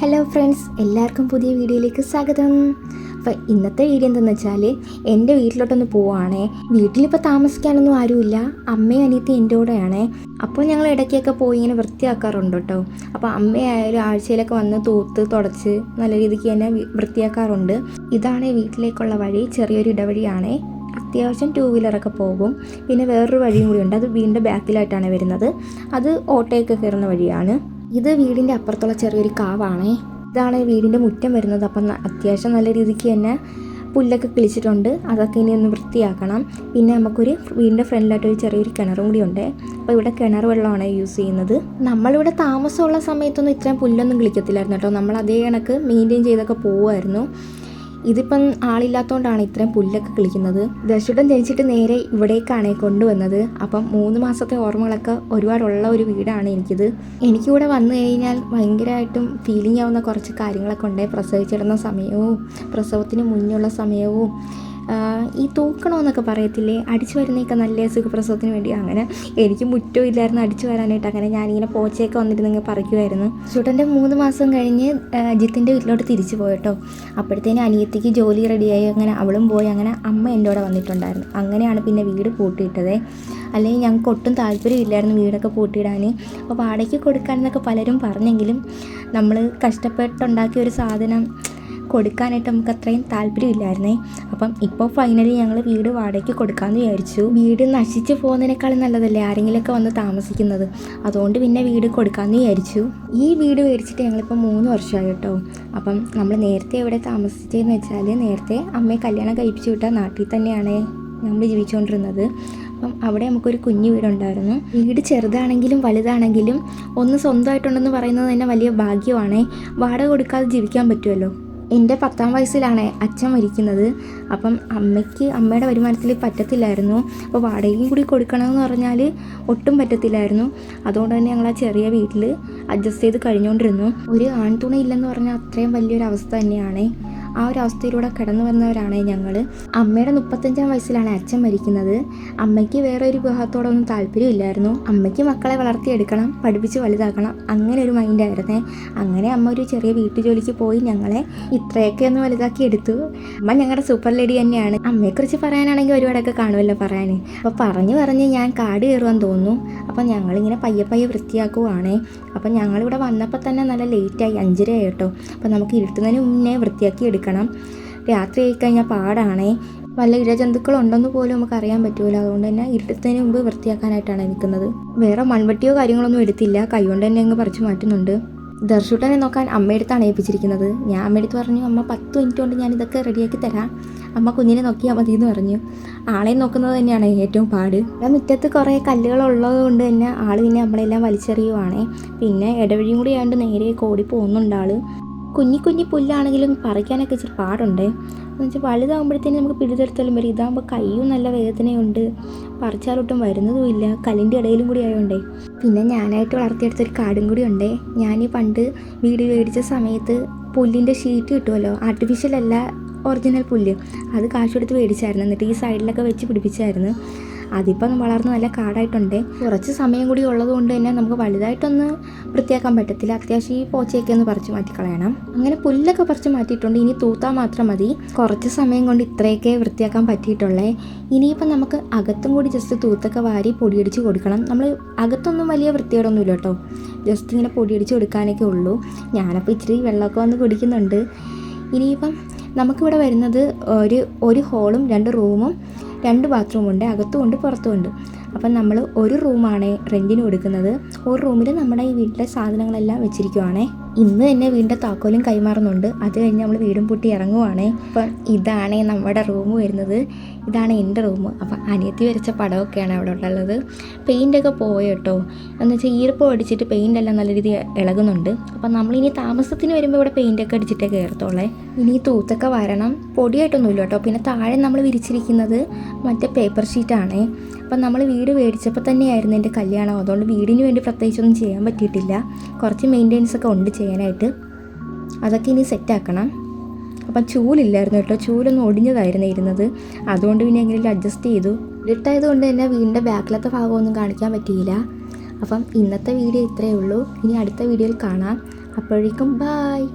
Hello friends എല്ലാവർക്കും പുതിയ വീഡിയോയിലേക്ക് സ്വാഗതം. അപ്പോൾ ഇന്നത്തെ വീഡിയോ എന്തെന്ന് വെച്ചാൽ എന്റെ വീട്ടിലോട്ടൊന്ന് പോവുകയാണേ വീട്ടിലിപ്പോൾ താമസിക്കാനൊന്നും ആരുമില്ല. അമ്മയും അനിയത്തി എന്റെ കൂടെയാണേ. അപ്പോൾ ഞങ്ങൾ ഇടയ്ക്കൊക്കെ പോയി ഇങ്ങനെ വൃത്തിയാക്കാറുണ്ട് കേട്ടോ. അപ്പോൾ അമ്മയായാലും ആഴ്ചയിലൊക്കെ വന്ന് തൂത്ത് തുടച്ച് നല്ല രീതിക്ക് തന്നെ വൃത്തിയാക്കാറുണ്ട്. ഇതാണ് വീട്ടിലേക്കുള്ള വഴി. ചെറിയൊരു ഇടവഴിയാണേ. അത്യാവശ്യം ടൂ വീലറൊക്കെ പോകും. പിന്നെ വേറൊരു വഴിയും കൂടി ഉണ്ട്. അത് വീടിന്റെ ബാക്കിലായിട്ടാണ് വരുന്നത്. അത് ഓട്ടോയൊക്കെ കയറുന്ന വഴിയാണ്. ഇത് വീടിന്റെ അപ്പുറത്തുള്ള ചെറിയൊരു കാവാണേ. ഇതാണ് വീടിന്റെ മുറ്റം വരുന്നത്. അപ്പം അത്യാവശ്യം നല്ല രീതിക്ക് തന്നെ പുല്ലൊക്കെ കിളിച്ചിട്ടുണ്ട്. അതൊക്കെ ഇനി ഒന്ന് വൃത്തിയാക്കണം. പിന്നെ നമുക്കൊരു വീടിന്റെ ഫ്രണ്ടിലായിട്ട് ഒരു ചെറിയൊരു കിണറും കൂടി ഉണ്ട്. അപ്പോൾ ഇവിടെ കിണർ വെള്ളമാണ് യൂസ് ചെയ്യുന്നത്. നമ്മളിവിടെ താമസമുള്ള സമയത്തൊന്നും ഇത്രയും പുല്ലൊന്നും കിളിക്കത്തില്ലായിരുന്നു കേട്ടോ. നമ്മൾ അതേ കണക്ക് മെയിന്റെയിൻ ചെയ്തൊക്കെ പോവുമായിരുന്നു. ഇതിപ്പം ആളില്ലാത്തതുകൊണ്ടാണ് ഇത്രയും പുല്ലൊക്കെ കിളിക്കുന്നത്. ദശുടൻ ജനിച്ചിട്ട് നേരെ ഇവിടേക്കാണ് കൊണ്ടുവന്നത്. അപ്പം മൂന്ന് മാസത്തെ ഓർമ്മകളൊക്കെ ഒരുപാടുള്ള ഒരു വീടാണ് എനിക്കിത്. എനിക്കിവിടെ വന്നു കഴിഞ്ഞാൽ ഭയങ്കരമായിട്ടും ഫീലിംഗ് ആവുന്ന കുറച്ച് കാര്യങ്ങളൊക്കെ ഉണ്ട്. പ്രസവിച്ചിടുന്ന സമയവും പ്രസവത്തിന് മുന്നുള്ള സമയവും ഈ തൂക്കണമെന്നൊക്കെ പറയത്തില്ലേ? അടിച്ചു വരുന്നതൊക്കെ നല്ല സുഖപ്രസവത്തിന് വേണ്ടി. അങ്ങനെ എനിക്ക് മുറ്റവും ഇല്ലായിരുന്നു അടിച്ചു വരാനായിട്ട്. അങ്ങനെ ഞാനിങ്ങനെ പോച്ചയൊക്കെ വന്നിരുന്നെങ്കിൽ പറിക്കുമായിരുന്നു ചുട്ടന്റെ മൂന്ന് മാസം കഴിഞ്ഞ് ജിത്തിന്റെ വീട്ടിലോട്ട് തിരിച്ചു പോയിട്ടോ. അപ്പോഴത്തേനും അനിയത്തിക്ക് ജോലി റെഡിയായി. അങ്ങനെ അവളും പോയി. അങ്ങനെ അമ്മ എന്റെ കൂടെ വന്നിട്ടുണ്ടായിരുന്നു. അങ്ങനെയാണ് പിന്നെ വീട് പൂട്ടിയിട്ടത്. അല്ലെങ്കിൽ ഞങ്ങൾക്ക് ഒട്ടും താല്പര്യമില്ലായിരുന്നു വീടൊക്കെ പൂട്ടിയിടാൻ. അപ്പോൾ വാടകയ്ക്ക് കൊടുക്കാനെന്നൊക്കെ പലരും പറഞ്ഞെങ്കിലും നമ്മൾ കഷ്ടപ്പെട്ടുണ്ടാക്കിയ ഒരു സാധനം കൊടുക്കാനായിട്ട് നമുക്ക് അത്രയും താല്പര്യമില്ലായിരുന്നേ. അപ്പം ഇപ്പോൾ ഫൈനലി ഞങ്ങൾ വീട് വാടകയ്ക്ക് കൊടുക്കാമെന്ന് വിചാരിച്ചു. വീട് നശിച്ചു പോകുന്നതിനേക്കാളും നല്ലതല്ലേ ആരെങ്കിലുമൊക്കെ വന്ന് താമസിക്കുന്നത്. അതുകൊണ്ട് പിന്നെ വീട് കൊടുക്കാമെന്ന് വിചാരിച്ചു. ഈ വീട് മേടിച്ചിട്ട് ഞങ്ങളിപ്പോൾ മൂന്ന് വർഷമായി കേട്ടോ അപ്പം നമ്മൾ നേരത്തെ എവിടെ താമസിച്ചതെന്ന് വെച്ചാൽ നേരത്തെ അമ്മയെ കല്യാണം കഴിപ്പിച്ചു വിട്ട നാട്ടിൽ തന്നെയാണ് നമ്മൾ ജീവിച്ചുകൊണ്ടിരുന്നത് അപ്പം അവിടെ നമുക്കൊരു കുഞ്ഞു വീടുണ്ടായിരുന്നു. വീട് ചെറുതാണെങ്കിലും വലുതാണെങ്കിലും ഒന്ന് സ്വന്തമായിട്ടുണ്ടെന്ന് പറയുന്നത് തന്നെ വലിയ ഭാഗ്യമാണേ. വാടക കൊടുക്കാതെ ജീവിക്കാൻ പറ്റുമല്ലോ എന്റെ പത്താം വയസ്സിലാണ് അച്ഛൻ മരിക്കുന്നത്. അപ്പം അമ്മയ്ക്ക് അമ്മയുടെ വരുമാനത്തിൽ പറ്റത്തില്ലായിരുന്നു. അപ്പോൾ വാടകയും കൂടി കൊടുക്കണമെന്ന് പറഞ്ഞാൽ ഒട്ടും പറ്റത്തില്ലായിരുന്നു. അതുകൊണ്ട് തന്നെ ഞങ്ങൾ ആ ചെറിയ വീട്ടിൽ അഡ്ജസ്റ്റ് ചെയ്ത് കഴിഞ്ഞുകൊണ്ടിരുന്നു. ഒരു ആൺതുണ ഇല്ലെന്ന് പറഞ്ഞാൽ അത്രയും വലിയൊരു അവസ്ഥ തന്നെയാണ്. ആ ഒരു അവസ്ഥയിലൂടെ കടന്നു വന്നവരാണ് ഞങ്ങൾ അമ്മയുടെ മുപ്പത്തഞ്ചാം വയസ്സിലാണ് അച്ഛൻ മരിക്കുന്നത്. അമ്മയ്ക്ക് വേറെ ഒരു വിവാഹത്തോടൊന്നും താല്പര്യമില്ലായിരുന്നു. അമ്മയ്ക്ക് മക്കളെ വളർത്തിയെടുക്കണം പഠിപ്പിച്ച് വലുതാക്കണം അങ്ങനെ ഒരു മൈൻഡായിരുന്നേ അങ്ങനെ അമ്മ ഒരു ചെറിയ വീട്ടുജോലിക്ക് പോയി ഞങ്ങളെ ഇത്രയൊക്കെ ഒന്ന് വലുതാക്കി എടുത്തു. അമ്മ ഞങ്ങളുടെ സൂപ്പർ ലേഡി തന്നെയാണ്. അമ്മയെക്കുറിച്ച് പറയാനാണെങ്കിൽ ഒരുപാടൊക്കെ കാണുമല്ലോ പറയാൻ അപ്പോൾ പറഞ്ഞു പറഞ്ഞ് ഞാൻ കാട് കയറുവാൻ തോന്നുന്നു. അപ്പോൾ ഞങ്ങളിങ്ങനെ പയ്യെ പയ്യെ വൃത്തിയാക്കുവാണേ. അപ്പം ഞങ്ങളിവിടെ വന്നപ്പോൾ തന്നെ നല്ല ലേറ്റായി അഞ്ചര കേട്ടോ. അപ്പോൾ നമുക്ക് ഇരുട്ടുന്നതിന് മുന്നേ വൃത്തിയാക്കി എടുക്കണം രാത്രി ആയിക്കഴിഞ്ഞാൽ പാടാണേ. വല്ല ഇഴജന്തുക്കളുണ്ടെന്ന് പോലും നമുക്ക് അറിയാൻ പറ്റുമല്ലോ അതുകൊണ്ട് തന്നെ ഇരുട്ടത്തിന് മുമ്പ് വൃത്തിയാക്കാനായിട്ടാണ് നിൽക്കുന്നത്. വേറെ മൺവെട്ടിയോ കാര്യങ്ങളൊന്നും എടുത്തില്ല. കൈകൊണ്ട് തന്നെ അങ്ങ് പറിച്ചു മാറ്റുന്നുണ്ട്. ദർശുട്ടനെ നോക്കാൻ അമ്മയെടുത്താണ് ഏൽപ്പിച്ചിരിക്കുന്നത്. ഞാൻ അമ്മയെടുത്ത് പറഞ്ഞു അമ്മ പത്ത് മിനിറ്റ് കൊണ്ട് ഞാൻ ഇതൊക്കെ റെഡിയാക്കി തരാം. അമ്മ കുഞ്ഞിനെ നോക്കിയാൽ മതി എന്ന് പറഞ്ഞു. ആളെ നോക്കുന്നത് തന്നെയാണ് ഏറ്റവും പാട്. ഞാൻ മുറ്റത്ത് കുറേ കല്ലുകളുള്ളത് കൊണ്ട് തന്നെ ആൾ പിന്നെ നമ്മളെല്ലാം വലിച്ചെറിയുവാണേ. പിന്നെ ഇടവഴിയും കൂടി ആയതുകൊണ്ട് നേരെ കോടി പോകുന്നുണ്ട് ആൾ. കുഞ്ഞി കുഞ്ഞി പുല്ലാണെങ്കിലും പറിക്കാനൊക്കെ ഇച്ചിരി പാടുണ്ടേ. എന്ന് വെച്ചാൽ വലുതാകുമ്പോഴത്തേനും നമുക്ക് പിടിച്ചെടുത്താലും വരും. ഇതാകുമ്പോൾ കയ്യും നല്ല വേദനയുണ്ട്. പറിച്ചാലൊട്ടും വരുന്നതുമില്ല. കല്ലിന്റെ ഇടയിലും കൂടി ആയതുകൊണ്ടേ പിന്നെ ഞാനായിട്ട് വളർത്തിയെടുത്തൊരു കാടും കൂടി ഉണ്ടേ. ഞാൻ പണ്ട് വീട് മേടിച്ച സമയത്ത് പുല്ലിന്റെ ഷീറ്റ് കിട്ടുമല്ലോ ആർട്ടിഫിഷ്യൽ അല്ല ഒറിജിനൽ പുല്ല്. അത് കാശ് കൊടുത്ത് മേടിച്ചായിരുന്നു. എന്നിട്ട് ഈ സൈഡിലൊക്കെ വെച്ച് പിടിപ്പിച്ചായിരുന്നു. അതിപ്പം വളർന്ന് നല്ല കാടായിട്ടുണ്ട്. കുറച്ച് സമയം കൂടി ഉള്ളത് കൊണ്ട് തന്നെ നമുക്ക് വലുതായിട്ടൊന്ന് വൃത്തിയാക്കാൻ പറ്റത്തില്ല. അത്യാവശ്യം ഈ പോച്ചയൊക്കെ ഒന്ന് പറിച്ച് മാറ്റിക്കളയണം. അങ്ങനെ പുല്ലൊക്കെ പറിച്ച് മാറ്റിയിട്ടുണ്ട്. ഇനി തൂത്താൽ മാത്രം മതി. കുറച്ച് സമയം കൊണ്ട് ഇത്രയൊക്കെ വൃത്തിയാക്കാൻ പറ്റിയിട്ടുള്ളേ. ഇനിയിപ്പം നമുക്ക് അകത്തും കൂടി ജസ്റ്റ് തൂത്തൊക്കെ വാരി പൊടിയടിച്ച് കൊടുക്കണം. നമ്മൾ അകത്തൊന്നും വലിയ വൃത്തിയോടൊന്നുമില്ല കേട്ടോ. ജസ്റ്റ് ഇങ്ങനെ പൊടിയടിച്ച് കൊടുക്കാനൊക്കെ ഉള്ളൂ. ഞാനപ്പോൾ ഇച്ചിരി വെള്ളമൊക്കെ വന്ന് കുടിക്കുന്നുണ്ട്. ഇനിയിപ്പം നമുക്കിവിടെ വരുന്നത് ഒരു ഒരു ഹോളും രണ്ട് റൂമും രണ്ട് ബാത്റൂമുണ്ട് അകത്തുമുണ്ട് പുറത്തുമുണ്ട് അപ്പം നമ്മൾ ഒരു റൂമാണ് റെന്റിന് കൊടുക്കുന്നത്. ഒരു റൂമിൽ നമ്മുടെ ഈ വീട്ടിലെ സാധനങ്ങളെല്ലാം വെച്ചിരിക്കുവാണേ. ഇന്ന് തന്നെ വീണ്ടും താക്കോലും കൈമാറുന്നുണ്ട്. അത് കഴിഞ്ഞ് നമ്മൾ വീടും പൂട്ടി ഇറങ്ങുവാണേ. അപ്പം ഇതാണ് നമ്മുടെ റൂം വരുന്നത്. ഇതാണ് എന്റെ റൂം അപ്പം അനിയത്തി വരച്ച പടമൊക്കെയാണ് അവിടെ ഉള്ളത്. പെയിന്റൊക്കെ പോയ കേട്ടോ എന്ന് വെച്ചാൽ ഈർപ്പം അടിച്ചിട്ട് പെയിന്റ് എല്ലാം നല്ല രീതിയിൽ ഇളകുന്നുണ്ട്. അപ്പം നമ്മളിനി താമസത്തിന് വരുമ്പോൾ ഇവിടെ പെയിന്റൊക്കെ അടിച്ചിട്ടേ കയറത്തോളേ ഇനി തൂത്തൊക്കെ വരണം. പൊടിയായിട്ടൊന്നുമില്ല കേട്ടോ പിന്നെ താഴെ നമ്മൾ വിരിച്ചിരിക്കുന്നത് മറ്റേ പേപ്പർ ഷീറ്റാണേ അപ്പം നമ്മൾ വീട് മേടിച്ചപ്പോൾ തന്നെയായിരുന്നു എന്റെ കല്യാണം. അതുകൊണ്ട് വീടിന് വേണ്ടി പ്രത്യേകിച്ചൊന്നും ചെയ്യാൻ പറ്റിയിട്ടില്ല. കുറച്ച് മെയിന്റെനൻസ് ഒക്കെ ഉണ്ട് ചെയ്യാനായിട്ട്. അതൊക്കെ ഇനി സെറ്റാക്കണം അപ്പം ചൂലില്ലായിരുന്നു കേട്ടോ. ചൂലൊന്നും ഒടിഞ്ഞതായിരുന്നു ഇരുന്നത്. അതുകൊണ്ട് പിന്നെ എങ്ങനെയും അഡ്ജസ്റ്റ് ചെയ്തു. ഇരുട്ടായത് കൊണ്ട് തന്നെ വീടിന്റെ ബാക്കിലത്തെ ഭാഗമൊന്നും കാണിക്കാൻ പറ്റിയില്ല. അപ്പം ഇന്നത്തെ വീഡിയോ ഇത്രയേ ഉള്ളൂ. ഇനി അടുത്ത വീഡിയോയിൽ കാണാം. അപ്പോഴേക്കും ബായ്